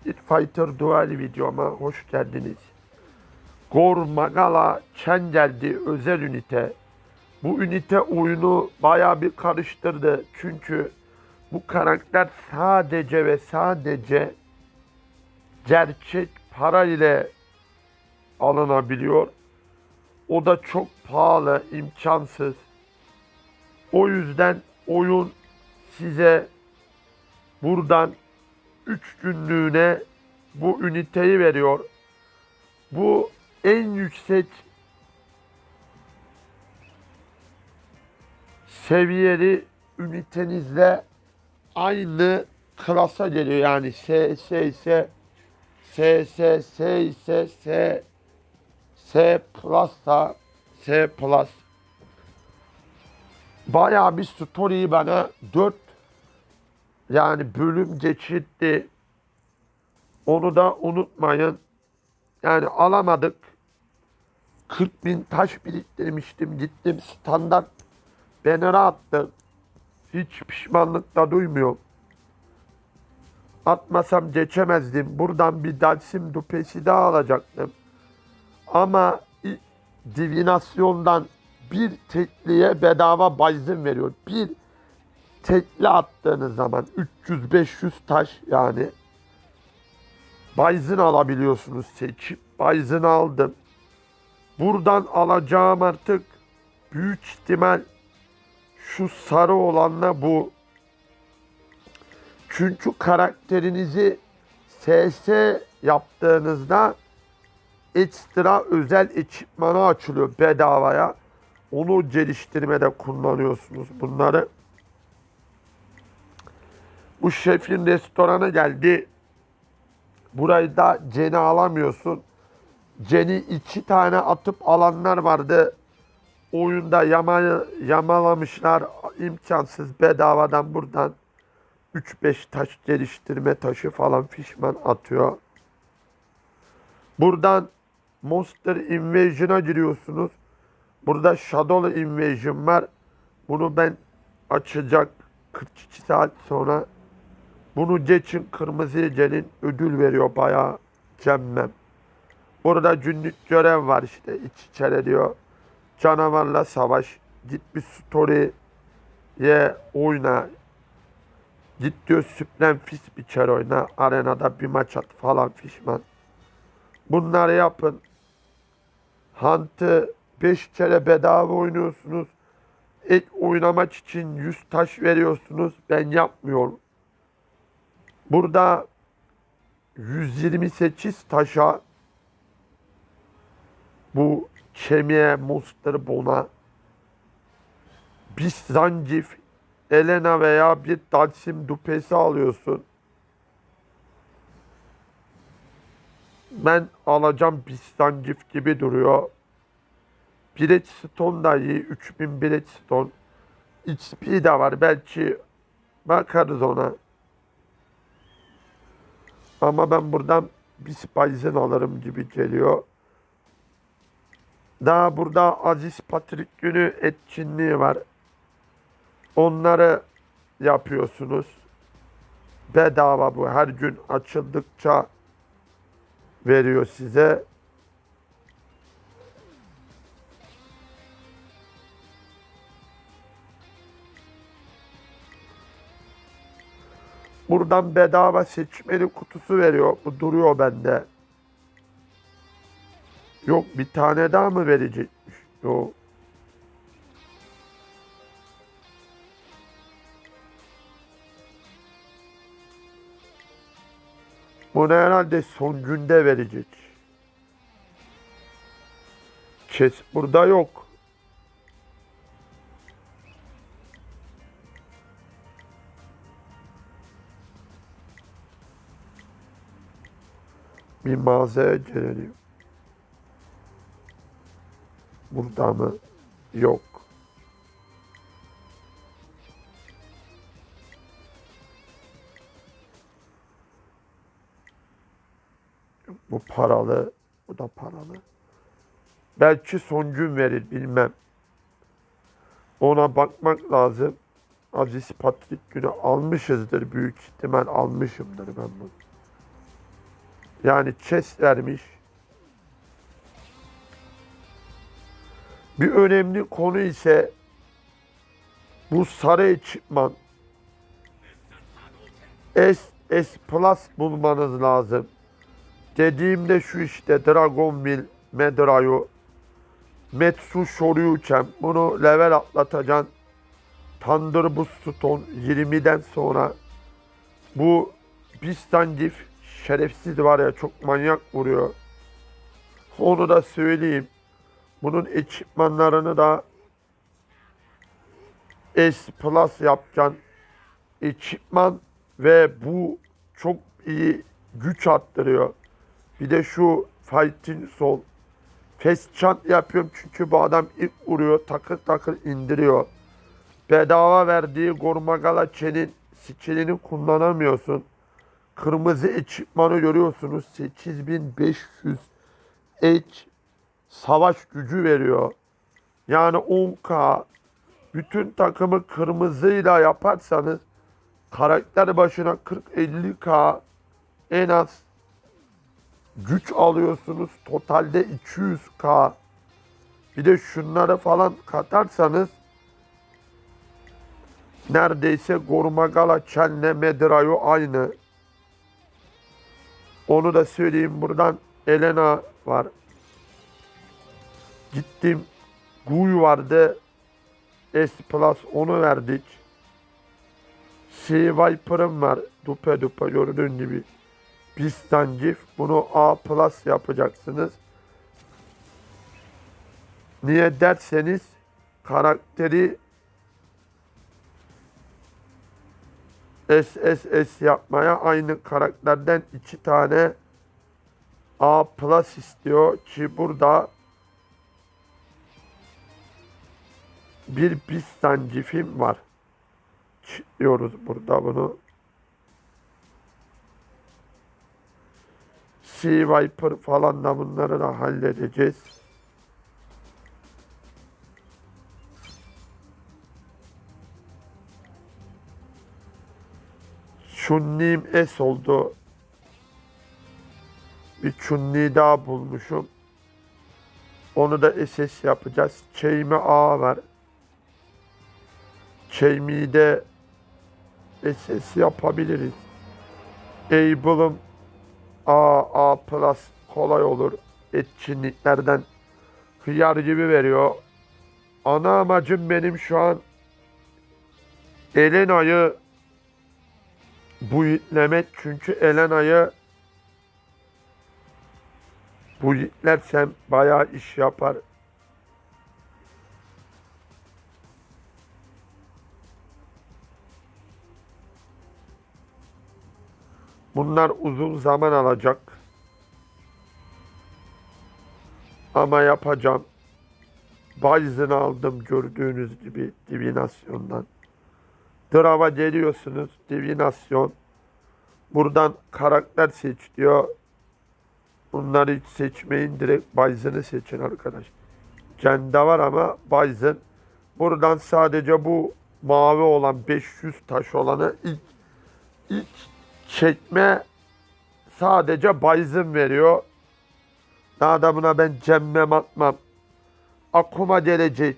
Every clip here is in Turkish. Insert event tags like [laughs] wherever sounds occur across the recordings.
Street Fighter Duel videoma hoş geldiniz. Gor Magala Chen geldi özel ünite. Bu ünite oyunu bayağı bir karıştırdı. Çünkü bu karakter sadece ve sadece gerçek para ile alınabiliyor. O da çok pahalı, imkansız. O yüzden oyun size buradan 3 günlüğüne bu üniteyi veriyor. Bu en yüksek seviyeli ünitenizle aynı klasa geliyor. Yani S, S ise S, S, S ise S, S Plus'sa S Plus. Bayağı bir story'yi bana 4 yani bölüm geçirdi. Onu da unutmayın. Yani alamadık. 40 bin taş biriktirmiştim. Gittim standart banner'a attım. Hiç pişmanlık da duymuyorum. Atmasam geçemezdim. Buradan bir Dalsim dupesi daha alacaktım. Ama divinasyondan bir tekliye bedava bayzın veriyor. Bir tekli attığınız zaman 300-500 taş yani Bayzın alabiliyorsunuz seçip. Bayzın aldım. Buradan alacağım artık büyük ihtimal şu sarı olanla bu. Çünkü karakterinizi SS yaptığınızda ekstra özel ekipmanı açılıyor bedavaya. Onu geliştirmede kullanıyorsunuz bunları. Bu şefin restoranı geldi. Burayı da Cen'i alamıyorsun. Cen'i iki tane atıp alanlar vardı. Oyunda yama, yamalamışlar. imkansız bedavadan buradan 3-5 taş geliştirme taşı falan fişman atıyor. Buradan Monster Invasion'a giriyorsunuz. Burada Shadow Invasion var. Bunu ben açacak 42 saat sonra bunu geçin kırmızıya gelin ödül veriyor bayağı cemmem. Burada günlük görev var işte iç içeri diyor. Canavarla savaş. Git bir story'ye oyna. Git diyor süplen fis biçer oyna. Arenada bir maç at falan fişman. Bunları yapın. Hunt'ı 5 kere bedava oynuyorsunuz. Ek oynamak için 100 taş veriyorsunuz. Ben yapmıyorum. Burada 128 taşa bu kemiğe, monster bona bir zancif, Elena veya bir Dalsim dupesi alıyorsun. Ben alacağım bir zancif gibi duruyor. Bilet stone da iyi. 3000 bilet stone. XP de var. Belki bakarız ona. Ama ben buradan bir Spice'ın alırım gibi geliyor. Daha burada Aziz Patrick günü etkinliği var. Onları yapıyorsunuz. Bedava bu. Her gün açıldıkça veriyor size. Buradan bedava seçmeli kutusu veriyor. Bu duruyor bende. Yok bir tane daha mı verecekmiş? Yok. Bunu herhalde son günde verecek. Kes burada yok. Bir mağazaya gelelim. Burada mı? Yok. Bu paralı. Bu da paralı. Belki son gün verir bilmem. Ona bakmak lazım. Aziz Patrik günü almışızdır büyük ihtimal almışımdır ben bunu. Yani chest vermiş. Bir önemli konu ise bu sarı ekipman. S, S Plus bulmanız lazım. Dediğimde şu işte Dragon Mill, Medrayo, Metsu Shoryuken bunu level atlatacaksın. Thunderbolt Stone 20'den sonra bu Bistancif şerefsiz var ya çok manyak vuruyor. Onu da söyleyeyim. Bunun ekipmanlarını da S Plus yapacaksın. Ekipman ve bu çok iyi güç arttırıyor. Bir de şu Fighting Soul. Fast chant yapıyorum çünkü bu adam ilk vuruyor takır takır indiriyor. Bedava verdiği Gormagala Çen'in skillini kullanamıyorsun. Kırmızı ekipmanı görüyorsunuz. 8500 H savaş gücü veriyor. Yani 10k bütün takımı kırmızıyla yaparsanız karakter başına 40-50k en az güç alıyorsunuz. Totalde 200k. Bir de şunları falan katarsanız neredeyse Gormagala Çen'le Medrayo aynı. Onu da söyleyeyim buradan Elena var. Gittim. Guy vardı. S Plus onu verdik. Sea Viper'ım var. Dupe dupe gördüğün gibi. Bistancif. Bunu A Plus yapacaksınız. Niye derseniz karakteri SSS yapmaya aynı karakterden iki tane A Plus istiyor ki burada bir Bistancif'im var. Diyoruz burada bunu. Sea Viper falan da bunları da halledeceğiz. Chunni'm S oldu. Bir Chunni daha bulmuşum. Onu da SS yapacağız. Çeymi A var. Çeymi'yi de SS yapabiliriz. Able'ım A, A plus kolay olur. Etkinliklerden hıyar gibi veriyor. Ana amacım benim şu an Elena'yı bu yitlemek çünkü Elena'yı bu yitlersem bayağı iş yapar. Bunlar uzun zaman alacak. Ama yapacağım. Bison aldım gördüğünüz gibi divinasyondan. Drava geliyorsunuz. Divinasyon. Buradan karakter seç diyor. Bunları hiç seçmeyin. Direkt Bison'ı seçin arkadaş. Kendi var ama Bison. Buradan sadece bu mavi olan 500 taş olanı ilk ilk çekme sadece Bison veriyor. Daha da buna ben cemmem atmam. Akuma gelecek.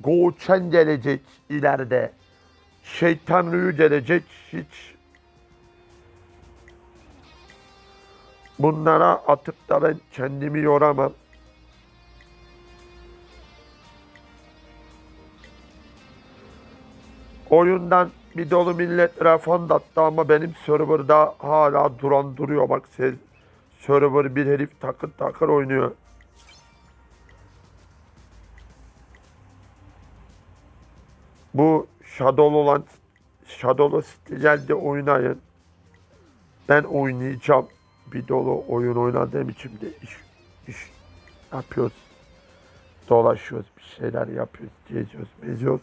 Goçen gelecek ileride. Şeytan Rüyü gelecek. Hiç bunlara atıp da ben kendimi yoramam. Oyundan bir dolu millet refund attı ama benim serverda hala duran duruyor. Bak siz server bir herif takır takır oynuyor. Bu Shadow olan Shadow'lu stilelde oynayın. Ben oynayacağım. Bir dolu oyun oynadığım için de iş, iş yapıyoruz. Dolaşıyoruz, bir şeyler yapıyoruz, geziyoruz, meziyoruz.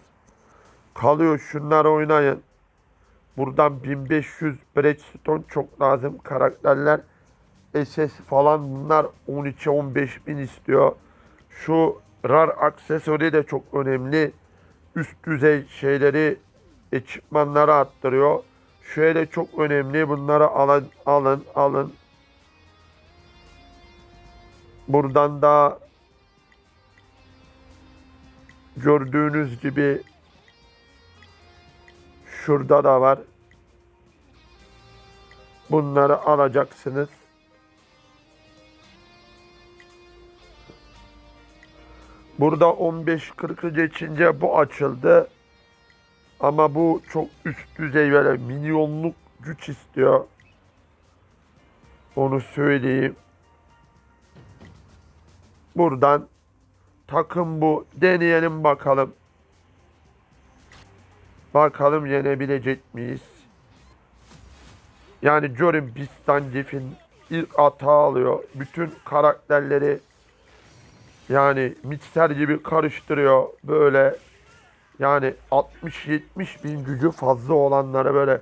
Kalıyor şunlar oynayın. Buradan 1500 Bridgestone çok lazım karakterler. SS falan bunlar 12-15 bin istiyor. Şu RAR aksesuarı da çok önemli. Üst düzey şeyleri ekipmanları arttırıyor. Şöyle çok önemli. Bunları alın, alın, alın. Buradan da gördüğünüz gibi şurada da var. Bunları alacaksınız. Burada 15-40'ı geçince bu açıldı. Ama bu çok üst düzey böyle milyonluk güç istiyor. Onu söyleyeyim. Buradan takım bu. Deneyelim bakalım. Bakalım yenebilecek miyiz? Yani Jorin Bistancif'in ilk hata alıyor. Bütün karakterleri yani mikser gibi karıştırıyor. Böyle yani 60-70 bin gücü fazla olanlara böyle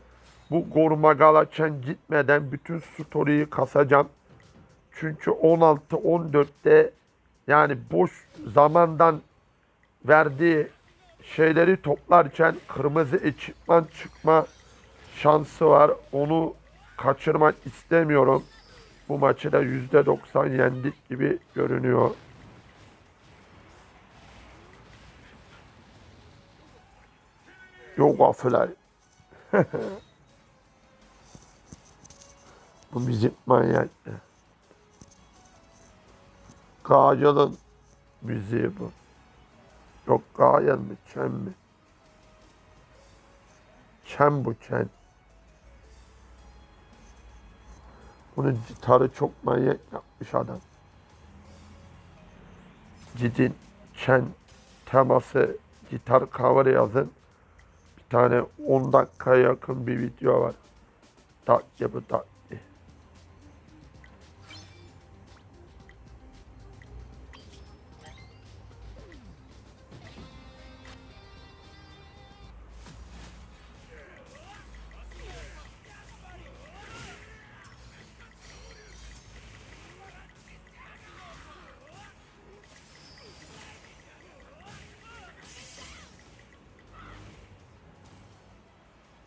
bu Gorma Galaçen gitmeden bütün story'yi kasacağım. Çünkü 16-14'te yani boş zamandan verdiği şeyleri toplarken kırmızı ekipman çıkma şansı var. Onu kaçırmak istemiyorum. Bu maçı da %90 yendik gibi görünüyor. Yok waffle'lar. [laughs] Bu müzik manyak. Kayal'ın müziği bu. Yok Kayal mı? Çen mi? Çen bu Çen. Bunun gitarı çok manyak yapmış adam. Gidin Çen teması gitar cover yazın. Tane 10 dakikaya yakın bir video var. Takya bu takya.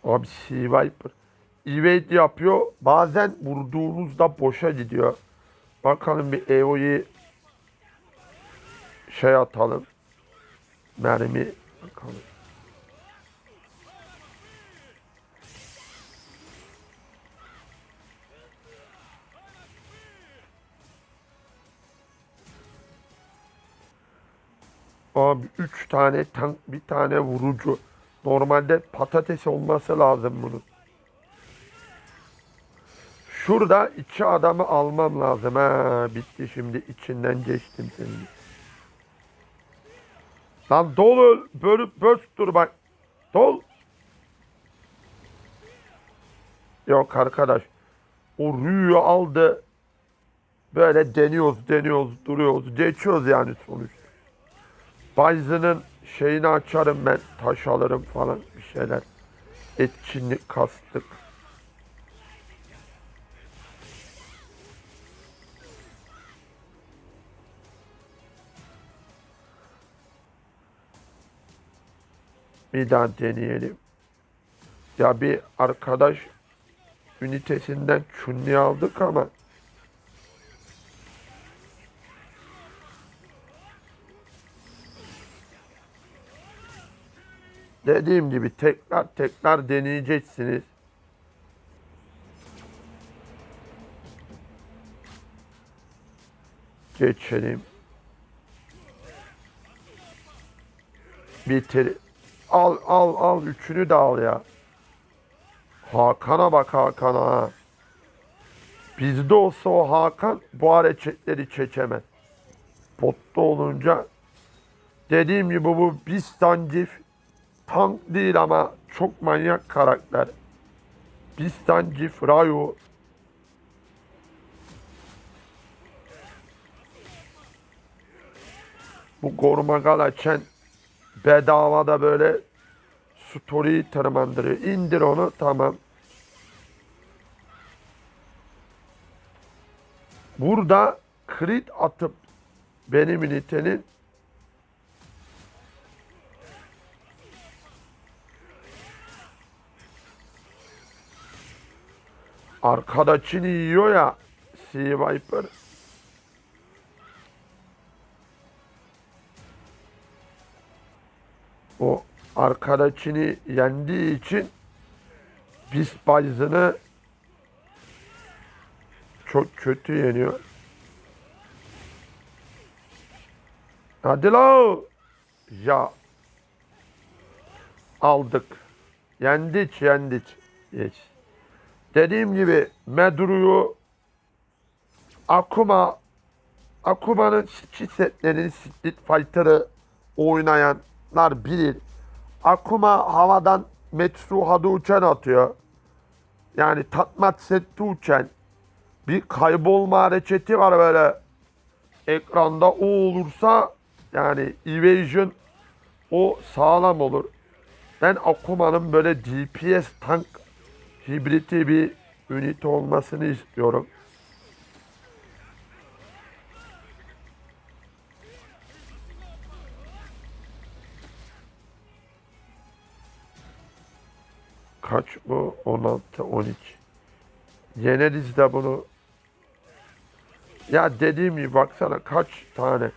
Abi Sea Viper evade yapıyor. Bazen vurduğunuzda boşa gidiyor. Bakalım bir EO'yu şey atalım. Mermi bakalım. Abi 3 tane tank, bir tane vurucu. Normalde patates olması lazım bunun. Şurada iki adamı almam lazım. Ha bitti şimdi içinden geçtim senin. Lan dol bölüp böz dur bak. Dol. Yok arkadaş. O rüyü aldı. Böyle deniyoruz deniyoruz duruyoruz. Geçiyoruz yani sonuçta. Bizen'ın şeyini açarım ben. Taş alırım falan bir şeyler. Etkinlik kastık. Bir daha deneyelim. Ya bir arkadaş ünitesinden çunni aldık ama Dediğim gibi tekrar tekrar deneyeceksiniz. Geçelim. Bitir. Al al al üçünü de al ya. Hakan'a bak Hakan'a. ha. Bizde olsa o Hakan bu hareketleri çekemez. Botta olunca dediğim gibi bu Bistancif tank değil ama çok manyak karakter. Bistancif Rayo Bu Gorma Galaçen bedavada böyle story'i tırmandırıyor. İndir onu tamam. Burada crit atıp benim ünitenin Arkadakini yiyor ya. Sea Viper. O arkadakini yendiği için Beast Bisbizon'ı çok kötü yeniyor. Hadi la. Ya. Aldık. Yendik yendik. Geç. Dediğim gibi Medru'yu Akuma Akuma'nın skill setlerini Street Fighter'ı oynayanlar bilir. Akuma havadan Metsu Hadouken atıyor. Yani Tatmatsetsu uçen bir kaybolma hareketi var böyle ekranda o olursa yani evasion o sağlam olur. Ben Akuma'nın böyle DPS tank hibriti bir ünite olmasını istiyorum. Kaç bu? 16, 12. Yeneriz de bunu. Ya dediğim gibi baksana kaç tane.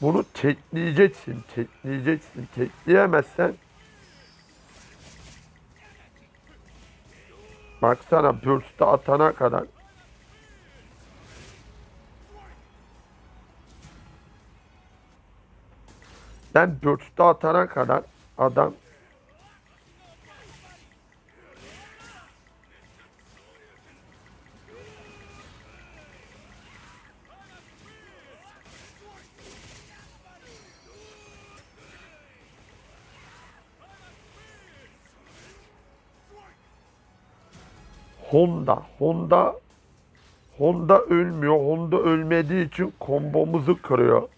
Bunu tekleyeceksin, tekleyeceksin. Tekleyemezsen Baksana burst'a atana kadar. Ben burst'a atana kadar adam Honda. Honda Honda ölmüyor. Honda ölmediği için kombomuzu kırıyor.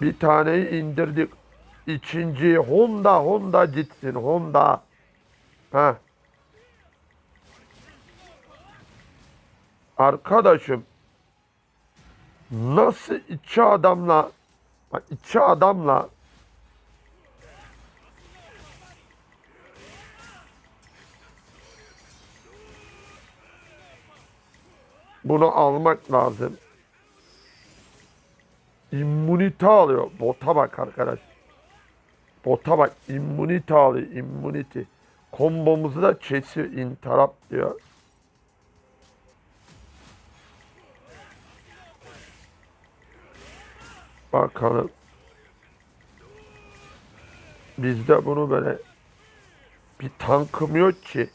Bir taneyi indirdik. İkinci Honda Honda gitsin Honda. Ha. Arkadaşım nasıl iki adamla bak iki adamla Bunu almak lazım. İmmunite alıyor. Bota bak arkadaş. Bota bak. İmmunite alıyor. İmmunite. Kombomuzu da kesiyor. interrupt diyor. Bakalım. Bizde bunu böyle bir tankım yok ki.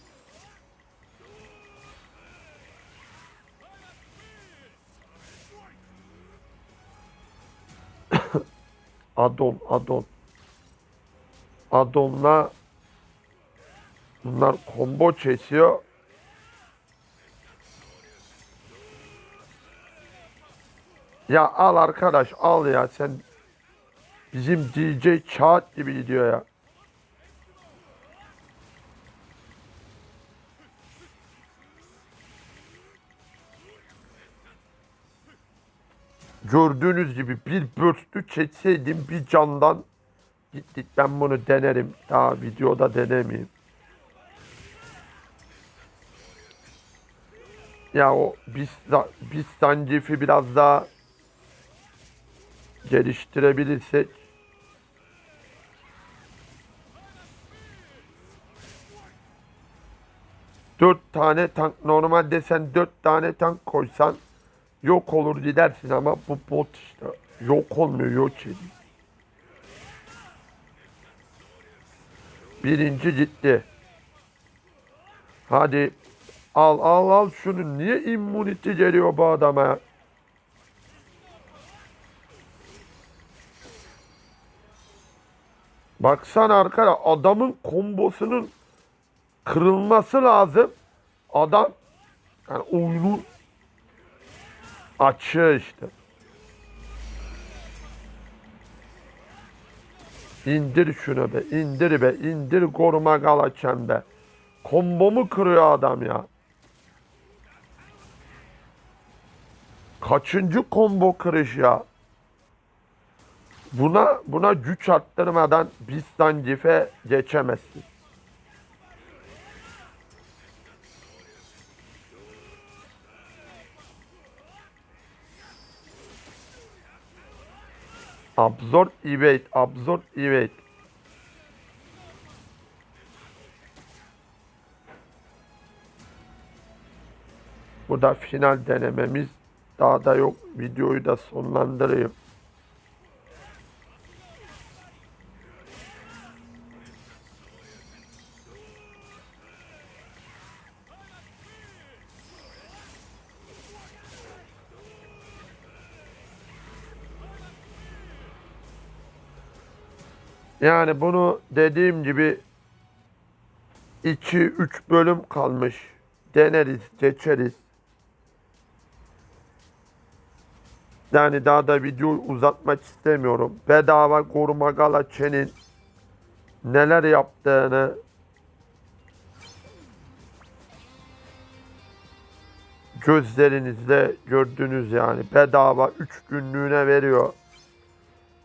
Adon, Adon. Adon'la bunlar combo çekiyor. Ya al arkadaş al ya sen bizim DJ Kağıt gibi gidiyor ya. Gördüğünüz gibi bir börstü çekseydim bir candan gittik. Ben bunu denerim. Daha videoda denemeyeyim. Ya o biz biz Sancif'i biraz daha geliştirebilirsek dört tane tank normalde sen dört tane tank koysan yok olur gidersin ama bu bot işte yok olmuyor yok ediyor. Birinci gitti. Hadi al al al şunu niye immunity geliyor bu adama? Baksana arkadaş adamın kombosunun kırılması lazım. Adam yani oyunu açıyor işte. İndir şunu be, indir be, indir koruma galaçen be. Kombomu kırıyor adam ya. Kaçıncı kombo kırış ya? Buna buna güç arttırmadan biz Zangief'e geçemezsin. Absorb evade, absorb evade. Bu da final denememiz. Daha da yok. Videoyu da sonlandırayım. Yani bunu dediğim gibi 2-3 bölüm kalmış. Deneriz, geçeriz. Yani daha da videoyu uzatmak istemiyorum. Bedava koruma Galaçe'nin neler yaptığını gözlerinizle gördünüz yani. Bedava 3 günlüğüne veriyor.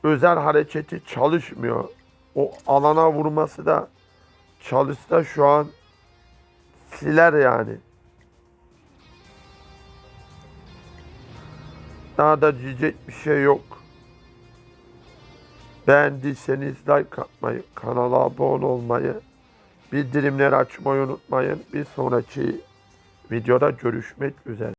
Özel hareketi çalışmıyor. O alana vurması da çalışsa şu an siler yani. Daha da diyecek bir şey yok. Beğendiyseniz like atmayı, kanala abone olmayı, bildirimleri açmayı unutmayın. Bir sonraki videoda görüşmek üzere.